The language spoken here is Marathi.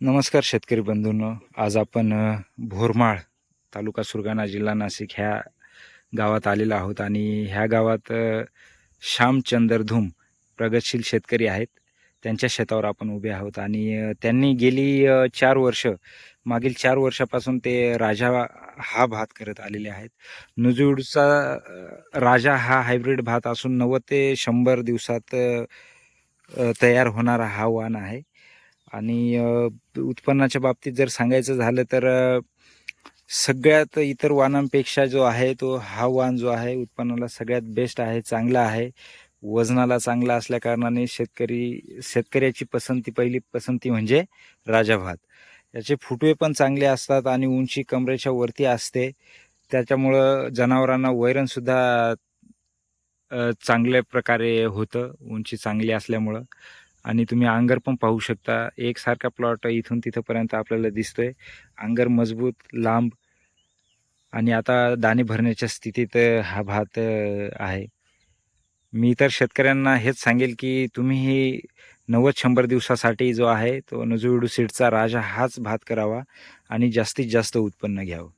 नमस्कार शेतकरी बंधूंनो. आज आपण भोरमाळ तालुका सुरगाणा जिल्हा नाशिक ह्या गावात आलेलो आहोत आणि ह्या गावात अ, श्यामचंद्र धूम प्रगतशील शेतकरी आहेत. त्यांच्या शेतावर आपण उभे आहोत आणि त्यांनी गेली चार वर्ष मागील चार वर्षापासून ते राजा हा भात करत आलेले आहेत. नुजूडचा राजा हा हायब्रिड भात असून नव्वद ते शंभर दिवसात तयार होणारा हा वाण आहे. आणि उत्पन्नाच्या बाबतीत जर सांगायचं झालं तर सगळ्यात इतर वाहनांपेक्षा जो आहे तो हा वाण जो आहे उत्पन्नाला सगळ्यात बेस्ट आहे चांगला आहे. वजनाला चांगला असल्या कारणाने शेतकरी शेतकऱ्याची पसंती पहिली पसंती म्हणजे राजा भात याचे फुटवे पण चांगले असतात आणि उंची कमरेच्या वरती असते. त्याच्यामुळं जनावरांना वैरणसुद्धा चांगल्या प्रकारे होतं उंची चांगली असल्यामुळं. आणि तुम्ही अंगर पण पाहू शकता. एकसारखा प्लॉट इथून तिथंपर्यंत आपल्याला दिसतोय. अंगर मजबूत लांब आणि आता दाणे भरण्याच्या स्थितीत हा भात आहे. मी तर शेतकऱ्यांना हेच सांगेल की तुम्ही नव्वद शंभर दिवसासाठी जो आहे तो नजुविडू सीडचा राजा हाच भात करावा आणि जास्तीत जास्त उत्पन्न घ्यावं.